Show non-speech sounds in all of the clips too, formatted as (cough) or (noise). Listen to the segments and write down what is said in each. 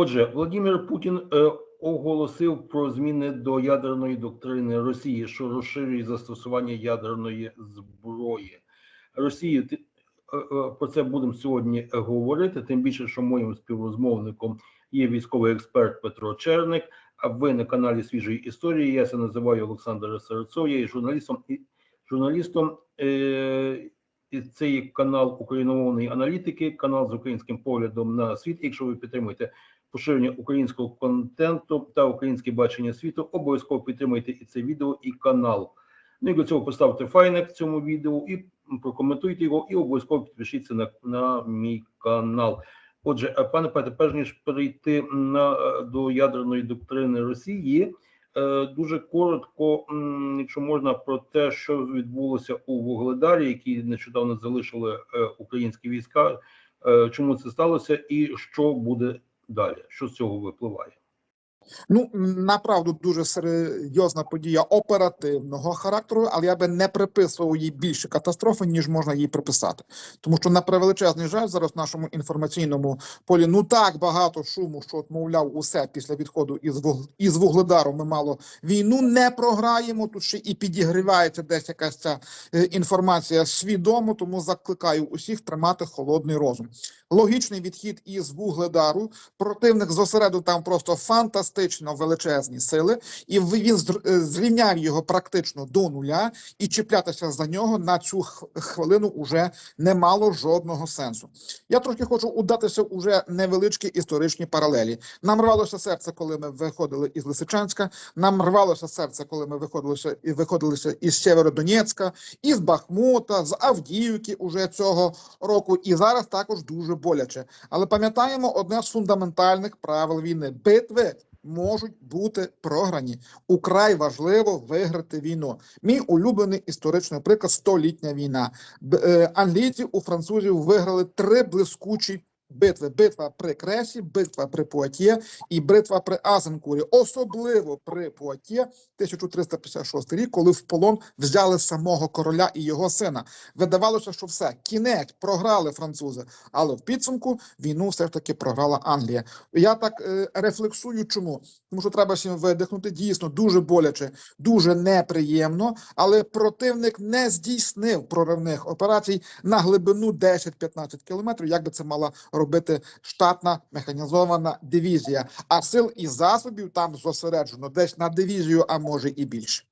Отже, Владимир Путін е, оголосив про зміни до ядерної доктрини Росії, що розширює застосування ядерної зброї. Росії е, е, про це будемо сьогодні говорити. Тим більше, що моїм співрозмовником є військовий експерт Петро Черник. А ви на каналі Свіжої історії. Я себе називаю Олександр Серцов, я є журналістом і журналістом. Е, це є канал україномовної аналітики, канал з українським поглядом на світ. Якщо ви підтримуєте поширення українського контенту та українське бачення світу, обов'язково підтримуйте і це відео, і канал. Ну і для цього поставте файник цьому відео і прокоментуйте його, і обов'язково підпишіться на, на мій канал. Отже, е, пане Петре, перш ніж перейти на е, до ядерної доктрини Росії, е, дуже коротко, якщо можна, про те, що відбулося у Вугледарі, які нещодавно залишили українські війська. Чому це сталося, і що буде далі? Що з цього випливає? Ну направду дуже серйозна подія оперативного характеру, але я би не приписував їй більше катастрофи, ніж можна їй приписати. Тому що на превеличезний жаль зараз в нашому інформаційному полі ну так багато шуму, що от, мовляв, усе після відходу із Вуг... із вугледару ми мало війну не програємо. Тут ще і підігрівається десь якась ця е, інформація свідомо, тому закликаю усіх тримати холодний розум. Логічний відхід із вугледару. Противник зосередив там просто фантастично величезні сили, і він е, зрівняв його практично до нуля, і чіплятися за нього на цю хвилину уже не мало жодного сенсу. Я трохи хочу удатися уже невеличкі історичні паралелі. Нам рвалося серце, коли ми виходили із Лисичанська. Нам рвалося серце, коли ми виходилися і виходилися із Сєвєродонецька, із Бахмута, з Авдіївки уже цього року. І зараз також дуже боляче. Але пам'ятаємо одне з фундаментальних правил війни: битви. Можуть бути програні. Украй важливо виграти війну. Мій улюблений історичний приклад столітня війна. Е, англійці у французів виграли три блискучі битви: битва при Кресі, битва при Пуатє і битва при Азенкурі. Особливо при Пуатє 1356 рік, коли в полон взяли самого короля і його сина. Видавалося, що все кінець програли французи, але в підсумку війну все ж таки програла Англія. Я так е, рефлексую, чому тому, що треба всім видихнути. Дійсно дуже боляче, дуже неприємно, але противник не здійснив проривних операцій на глибину 10-15 кілометрів. Як би це мала робити штатна механізована дивізія? А сил і засобів там зосереджено десь на дивізію, а може і більше.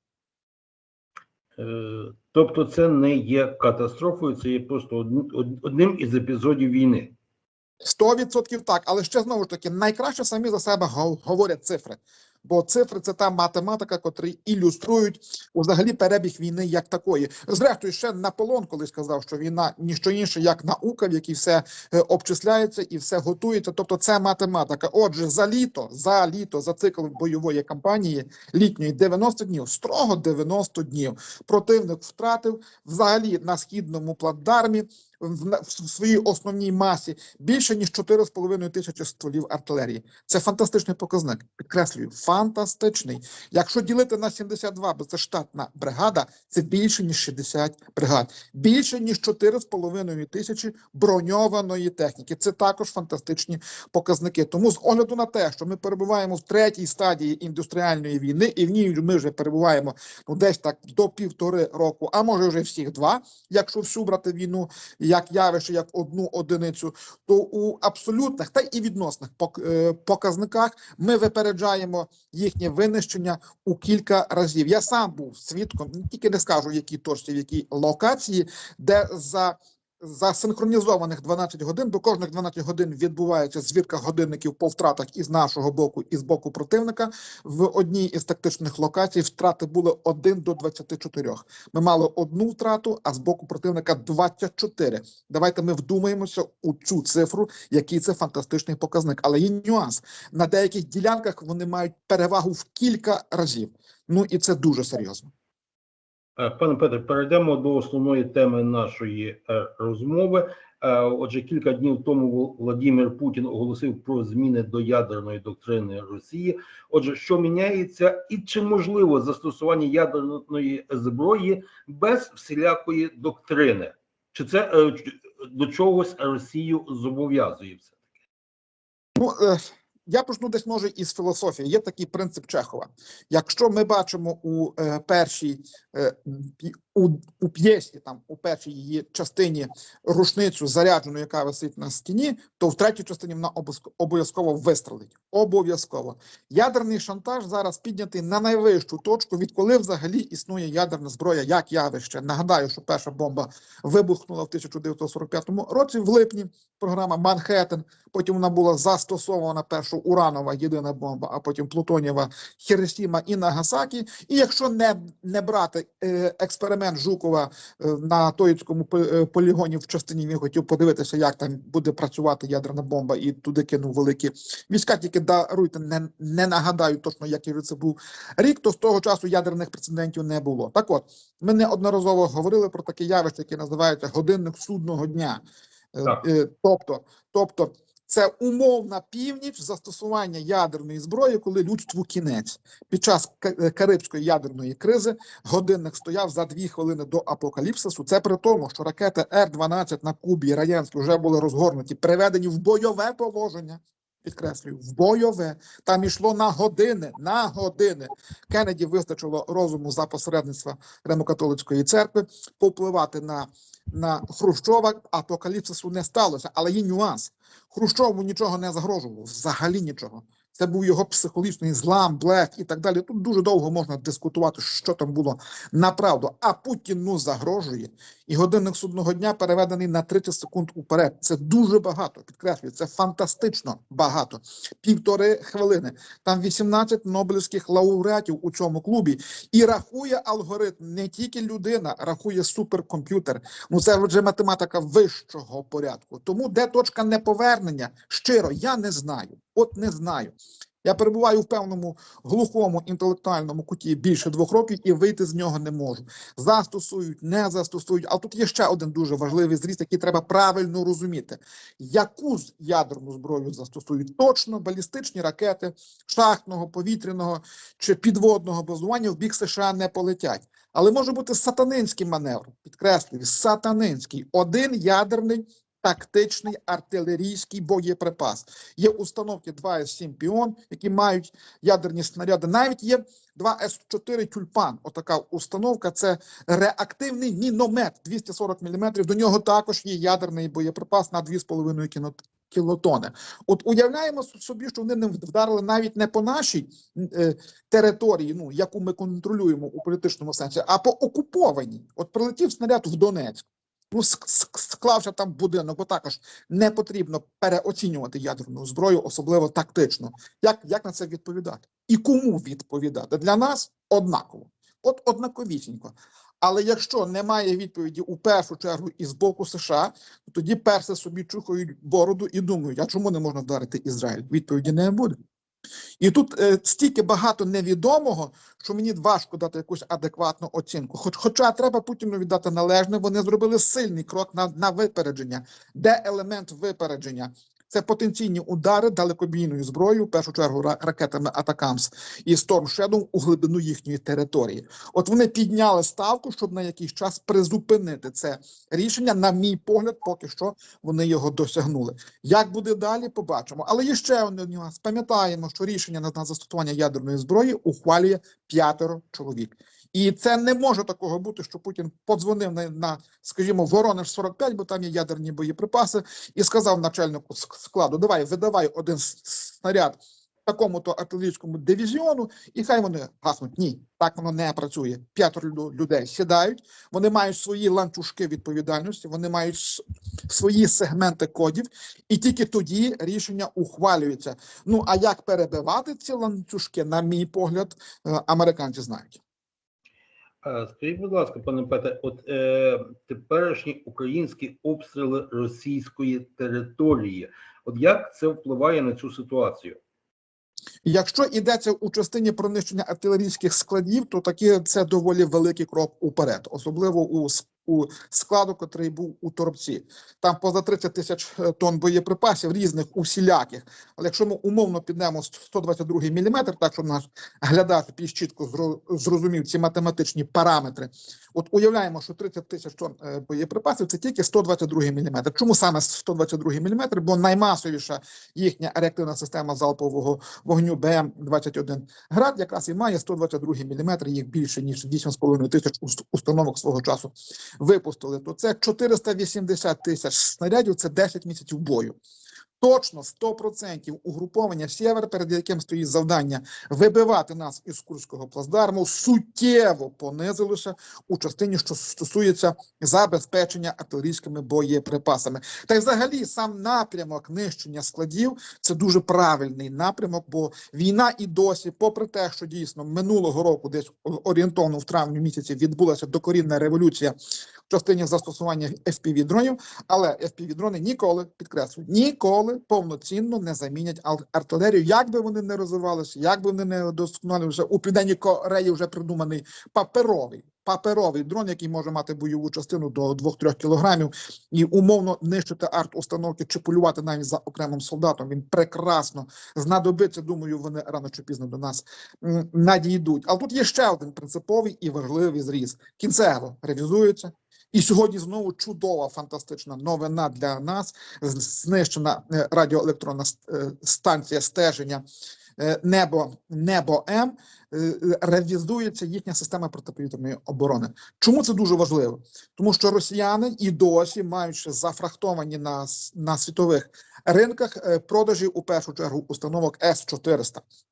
Е, Тобто, це не є катастрофою, це є просто од- од- одним із епізодів війни. 100% так, але ще знову ж таки найкраще самі за себе говорять цифри. Бо цифри це та математика, котрі ілюструють взагалі перебіг війни як такої. Зрештою, ще Наполеон колись сказав, що війна ніщо інше, як наука, в якій все е, обчисляється і все готується. Тобто, це математика. Отже, за літо, за літо, за цикл бойової кампанії літньої 90 днів, строго 90 днів. Противник втратив взагалі на східному плацдармі в, своїй основній масі більше ніж 4,5 тисячі стволів артилерії. Це фантастичний показник. Підкреслюю, фантастичний. Якщо ділити на 72, бо це штатна бригада, це більше ніж 60 бригад, більше ніж 4,5 тисячі броньованої техніки. Це також фантастичні показники. Тому з огляду на те, що ми перебуваємо в третій стадії індустріальної війни, і в ній ми вже перебуваємо ну десь так до півтори року, а може вже всіх два, якщо всю брати війну як явище, як одну одиницю, то у абсолютних та і відносних е, показниках ми випереджаємо їхнє винищення у кілька разів. Я сам був свідком, тільки не скажу, які точці, в якій локації, де за Засинхронізованих 12 годин, бо кожних 12 годин відбувається звірка годинників по втратах із нашого боку і з боку противника. В одній із тактичних локацій втрати були 1 до 24. Ми мали одну втрату, а з боку противника 24. Давайте ми вдумаємося у цю цифру, який це фантастичний показник. Але є нюанс на деяких ділянках вони мають перевагу в кілька разів. Ну і це дуже серйозно. Е, Пане Петре, перейдемо до основної теми нашої е, розмови. Е, Отже, кілька днів тому Вл- Владимир Путін оголосив про зміни до ядерної доктрини Росії. Отже, що міняється, і чи можливо застосування ядерної зброї без всілякої доктрини? Чи це до чогось Росію зобов'язує все? Ну е, я почну десь може із філософії. Є такий принцип Чехова. Якщо ми бачимо у е, першій е, у, у п'єсі, там у першій її частині рушницю заряджену, яка висить на стіні, то в третій частині вона обов'язково вистрелить. Обов'язково. Ядерний шантаж зараз піднятий на найвищу точку, відколи взагалі існує ядерна зброя як явище. Нагадаю, що перша бомба вибухнула в 1945 році в липні. Програма Манхеттен. Потім вона була застосована першу уранова єдина бомба, а потім плутонієва Хіросіма і Нагасакі. І якщо не, не брати е, експеримент Жукова е, на Троїцькому пи- е, полігоні в частині, він хотів подивитися, як там буде працювати ядерна бомба, і туди кинув великі війська. Тільки даруйте, не, не нагадаю точно, який це був рік, то з того часу ядерних прецедентів не було. Так от, ми неодноразово говорили про таке явище, яке називається годинник судного дня. Е, Так. Тобто, тобто, це умовна північ застосування ядерної зброї, коли людству кінець. Під час е, Карибської ядерної кризи годинник стояв за дві хвилини до апокаліпсису. Це при тому, що ракети Р-12 на Кубі і радянські вже були розгорнуті, приведені в бойове положення. Підкреслюю, в бойове там йшло на години, на години. Кеннеді вистачило розуму за посередництва Римокатолицької церкви повпливати на, на Хрущова. Апокаліпсису не сталося, але є нюанс. Хрущову нічого не загрожувало, взагалі нічого. Це був його психологічний злам, блеф і так далі. Тут дуже довго можна дискутувати, що там було направду. А Путіну загрожує. І годинник судного дня переведений на 30 секунд уперед. Це дуже багато. Підкреслюю, це фантастично багато. Півтори хвилини. Там 18 нобелівських лауреатів у цьому клубі. І рахує алгоритм не тільки людина, рахує суперкомп'ютер. Ну це вже математика вищого порядку. Тому де точка неповернення? Щиро, я не знаю. От не знаю. Я перебуваю в певному глухому інтелектуальному куті більше двох років і вийти з нього не можу. Застосують, не застосують. А тут є ще один дуже важливий зріст, який треба правильно розуміти. Яку з ядерну зброю застосують? Точно балістичні ракети шахтного, повітряного чи підводного базування в бік США не полетять. Але може бути сатанинський маневр. Підкреслюю, сатанинський. Один ядерний тактичний артилерійський боєприпас. Є установки 2 С7 Піон, які мають ядерні снаряди. Навіть є 2 С4 Тюльпан. Отака установка. Це реактивний міномет 240 мм. До нього також є ядерний боєприпас на 2,5 кіно. Кілотони, от уявляємо собі, що вони не вдарили навіть не по нашій е, території, ну яку ми контролюємо у політичному сенсі, а по окупованій. От прилетів снаряд в Донецьк. Ну, ск- ск- склавши там будинок, бо також не потрібно переоцінювати ядерну зброю, особливо тактично. Як, як на це відповідати? І кому відповідати? Для нас однаково, от однаковісінько. Але якщо немає відповіді у першу чергу із боку США, то тоді перси собі чухають бороду і думають, а чому не можна вдарити Ізраїль? Відповіді не буде. І тут е, стільки багато невідомого, що мені важко дати якусь адекватну оцінку. Хоч, хоча треба Путіну віддати належне, вони зробили сильний крок на, на випередження. Де елемент випередження? Це потенційні удари далекобійною зброєю, в першу чергу ракетами Атакамс і Storm Shadow у глибину їхньої території. От вони підняли ставку, щоб на якийсь час призупинити це рішення. На мій погляд, поки що вони його досягнули. Як буде далі, побачимо. Але є ще один нюанс. Пам'ятаємо, що рішення на, застосування ядерної зброї ухвалює п'ятеро чоловік. І це не може такого бути, що Путін подзвонив на, на скажімо, Воронеж 45, бо там є ядерні боєприпаси, і сказав начальнику складу: давай, видавай один снаряд такому-то артилерійському дивізіону, і хай вони гаснуть. Ні, так воно не працює. П'ятеро людей сідають, вони мають свої ланцюжки відповідальності, вони мають свої сегменти кодів, і тільки тоді рішення ухвалюється. Ну а як перебивати ці ланцюжки, на мій погляд, е, американці знають. Скажіть, будь ласка, пане Пете, от е, теперішні українські обстріли російської території, от як це впливає на цю ситуацію? Якщо йдеться у частині про нищення артилерійських складів, то таки це доволі великий крок уперед, особливо у, у складу, котрий був у Торбці. Там поза 30 тисяч е, тонн боєприпасів різних усіляких. Але якщо ми умовно піднемо 122 мм, так щоб наш глядач більш чітко зрозумів ці математичні параметри, От уявляємо, що 30 тисяч тонн е, боєприпасів це тільки 122 мм. Чому саме 122 мм? Бо наймасовіша їхня реактивна система залпового вогню БМ-21 град якраз і має 122 мм, їх більше ніж 8,5 тисяч уст- установок свого часу випустили. То це 480 тисяч снарядів, це 10 місяців бою. Точно 100% угруповання «Сєвер», перед яким стоїть завдання вибивати нас із Курського плацдарму, суттєво понизилося у частині, що стосується забезпечення артилерійськими боєприпасами. Та й взагалі сам напрямок нищення складів це дуже правильний напрямок, бо війна і досі, попри те, що дійсно минулого року, десь орієнтовно в травні місяці, відбулася докорінна революція в частині застосування fpv дронів але fpv дрони ніколи підкреслюю, ніколи повноцінно не замінять ар- артилерію. Як би вони не розвивалися, як би вони не досконалилися, у південній Кореї вже придуманий паперовий. Паперовий дрон, який може мати бойову частину до 2-3 кілограмів, і умовно нищити арт-установки чи полювати навіть за окремим солдатом. Він прекрасно знадобиться. Думаю, вони рано чи пізно до нас надійдуть. Але тут є ще один принциповий і важливий зріз. Кінцево ревізується. І сьогодні знову чудова, фантастична новина для нас. Знищена е, радіоелектронна е, станція стеження е, небо небо М. Ревізується їхня система протиповітряної оборони. Чому це дуже важливо? Тому що росіяни і досі маючи зафрахтовані на, на світових ринках продажі у першу чергу установок С 400 Е, е,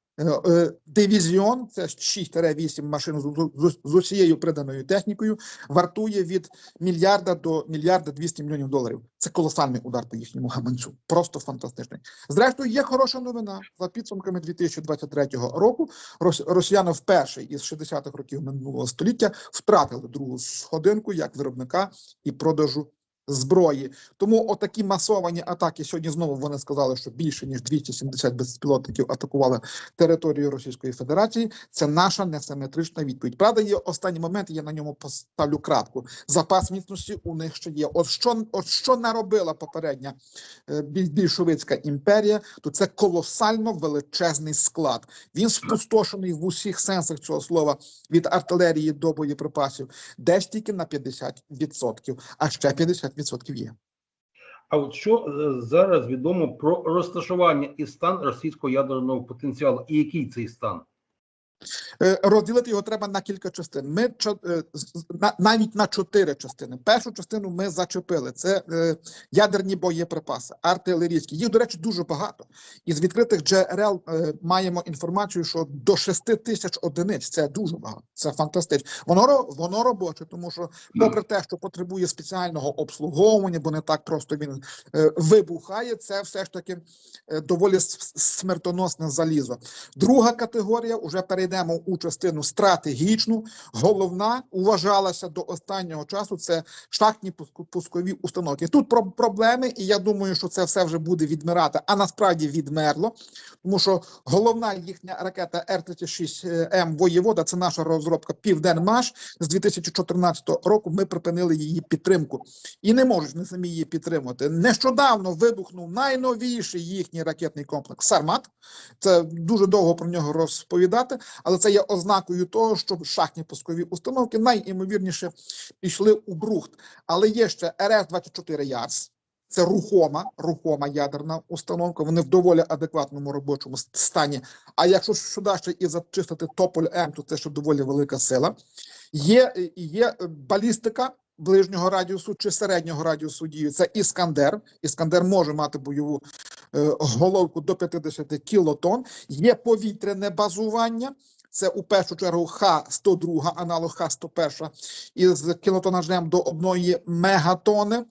Дивізіон це 6-8 машин з, усією приданою технікою, вартує від мільярда до мільярда 200 мільйонів доларів. Це колосальний удар по їхньому гаманцю. Просто фантастичний. Зрештою, є хороша новина за підсумками 2023 року. Рос- Росіяни вперше із 60-х років минулого століття втратили другу сходинку як виробника і продажу. Зброї тому отакі масовані атаки сьогодні знову вони сказали, що більше ніж 270 безпілотників атакували територію Російської Федерації. Це наша несиметрична відповідь. Правда, є останній момент. Я на ньому поставлю кратку. Запас міцності у них ще є. От що, от що наробила попередня е, більшовицька імперія, то це колосально величезний склад. Він спустошений в усіх сенсах цього слова від артилерії до боєприпасів, десь тільки на 50%, а ще 50% є. А от що е, зараз відомо про розташування і стан російського ядерного потенціалу, і який цей стан? Е, Розділити його треба на кілька частин. Ми е, навіть на чотири частини. Першу частину ми зачепили. Це е, ядерні боєприпаси, артилерійські. Їх, до речі, дуже багато. Із відкритих джерел маємо інформацію, що до 6 тисяч одиниць це дуже багато. Це фантастично. Воно воно робоче, тому що, попри те, що потребує спеціального обслуговування, бо не так просто він вибухає. Це все ж таки доволі смертоносне залізо. Друга категорія уже перейдемо у частину стратегічну. Головна вважалася до останнього часу. Це шахтні пускові установки. Тут про проблеми, і я думаю, що це все вже буде відмирати. А насправді відмерло, тому що головна їхня ракета Р-36М Воєвода це наша розробка Південмаш. З 2014 року ми припинили її підтримку і не можуть не самі її підтримувати. Нещодавно вибухнув найновіший їхній ракетний комплекс Сармат. Це дуже довго про нього розповідати, але це є ознакою того, що шахтні пускові установки найімовірніше пішли у брухт. Але є ще РС-24 Ярс. Це рухома, рухома ядерна установка. Вони в доволі адекватному робочому стані. А якщо сюди ще і зачистити Тополь М, то це ще доволі велика сила. Є, е, є е, балістика ближнього радіусу чи середнього радіусу дії. Це Іскандер. Іскандер може мати бойову головку до 50 кілотон. Є повітряне базування. Це у першу чергу Х-102, аналог Х-101 із кілотонажем до одної мегатони.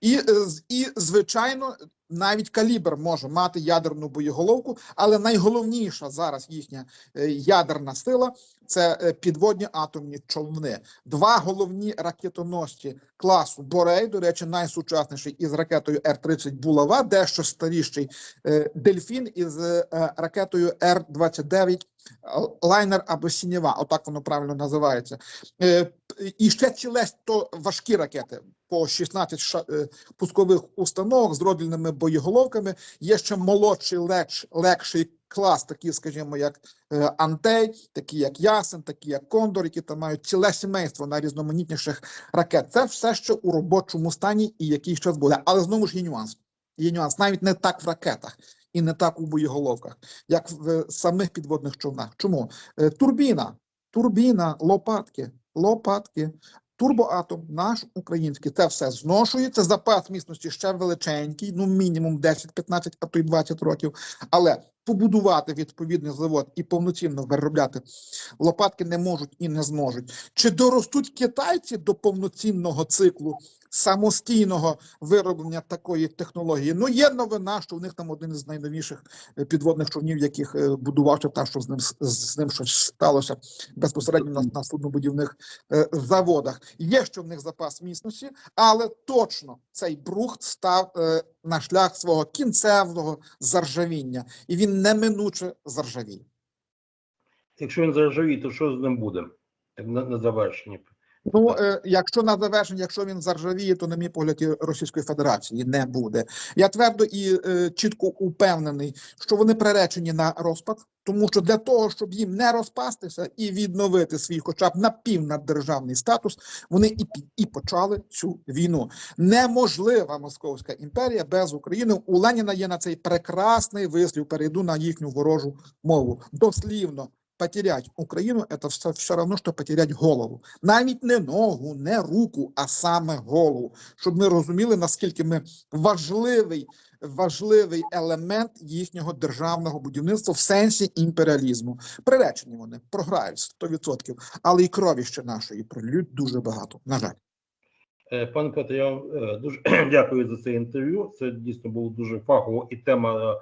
І, е, і, звичайно, навіть калібр може мати ядерну боєголовку, але найголовніша зараз їхня е, ядерна сила це е, підводні атомні човни. Два головні ракетоносці класу Борей, до речі, найсучасніший із ракетою Р-30 Булава, дещо старіший е, Дельфін із ракетою Р-29 е, лайнер або сінєва, отак воно правильно називається. І ще цілесь то важкі ракети по 16 ша- е, пускових установок з роздільними боєголовками. Є ще молодший легш, легший клас, такі, скажімо, як е, Антей, такі як Ясен, такі як Кондор, які там мають ціле сімейство найрізноманітніших ракет. Це все ще у робочому стані і якийсь час буде. Але знову ж є нюанс. Є нюанс навіть не так в ракетах і не так у боєголовках, як в самих підводних човнах. Чому Е, турбіна, турбіна, лопатки, лопатки. Турбоатом, наш український, це все зношується. Запас міцності ще величенький, ну мінімум 10-15, а то й 20 років. Але побудувати відповідний завод і повноцінно виробляти лопатки не можуть і не зможуть. Чи доростуть китайці до повноцінного циклу самостійного вироблення такої технології? Ну є новина, що в них там один із найновіших е, підводних човнів, яких е, будував та, що з ним з, ним щось сталося безпосередньо на, на суднобудівних е, заводах. Є ще в них запас міцності, але точно цей брухт став на шлях свого кінцевого заржавіння, і він неминуче заржавіє. Якщо він заржавіє, то що з ним буде? Так на, на завершення. Ну, е, якщо на завершення, якщо він заржавіє, то на мій погляд Російської Федерації не буде. Я твердо і е, чітко упевнений, що вони приречені на розпад, тому що для того, щоб їм не розпастися і відновити свій, хоча б напівнаддержавний статус, вони і і почали цю війну. Неможлива московська імперія без України. У Леніна є на цей прекрасний вислів. Перейду на їхню ворожу мову. Дослівно. Потерять Україну це все, равно, що потерять голову. Навіть не ногу, не руку, а саме голову. Щоб ми розуміли, наскільки ми важливий, важливий елемент їхнього державного будівництва в сенсі імперіалізму. Приречені вони програють 100%, але і крові ще нашої пролють дуже багато. На жаль. Е, Пане Петре, я е, дуже (clears throat) дякую за це інтерв'ю. Це дійсно було дуже фахово, і тема,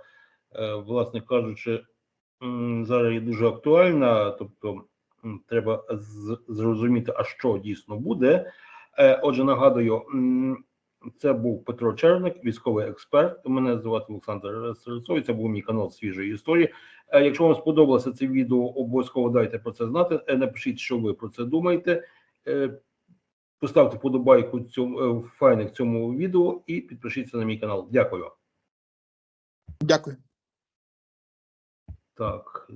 е, власне кажучи, зараз є дуже актуальна. Тобто треба зрозуміти, а що дійсно буде. Е, Отже, нагадую, це був Петро Черник, військовий експерт. Мене звати Олександр Серцовий. Це був мій канал свіжої історії. Е, Якщо вам сподобалося це відео, обов'язково дайте про це знати. Е, Напишіть, що ви про це думаєте. Поставте подобайку цьому файник цьому відео і підпишіться на мій канал. Дякую. Дякую. Так,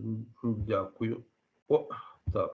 дякую. О, так.